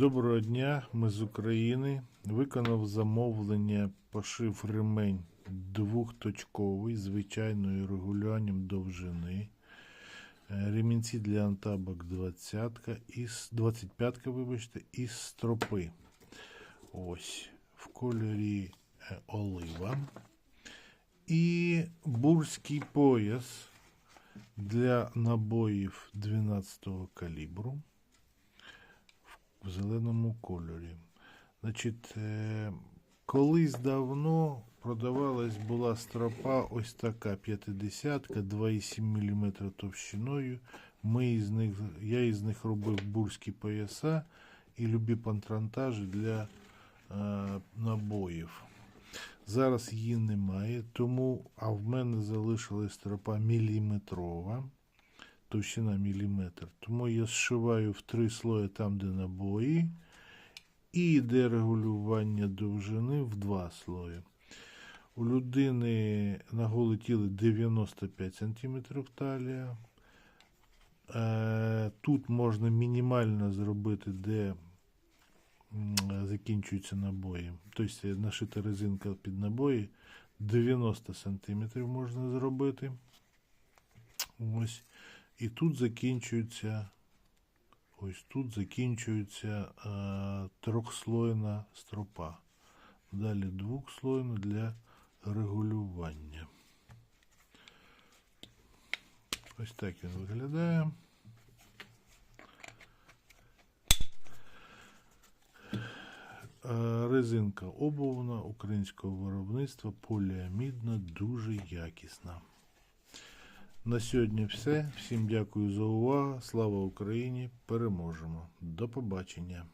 Доброго дня, ми з України. Виконав замовлення, пошив ремень двохточковий, звичайною регулюванням довжини. Е, Ремінці для антабок 20 із 25 вибачте, із стропи. Ось в кольорі е, олива. І бурський пояс для набоїв 12 калібру в зеленому кольорі. Значить, е, колись давно продавалась була стропа ось така 50-ка 2,7 мм товщиною. Ми із них, я із них робив бурські пояса і любі пантрантажі для е, набоїв. Зараз її немає, тому а в мене залишилась стропа міліметрова товщина міліметр. Тому я зшиваю в три слої там, де набої, і йде регулювання довжини в два слої. У людини на голе тіло 95 см талія. Е, Тут можна мінімально зробити, де закінчуються набої. Тобто нашита резинка під набої 90 см можна зробити. Ось. І тут закінчується, ось тут закінчується е, трьохслойна стропа. Далі двохслойна для регулювання. Ось так він виглядає. Е, Резинка обувна українського виробництва поліамідна, дуже якісна. На сьогодні все. Всім дякую за увагу. Слава Україні! Переможемо. До побачення.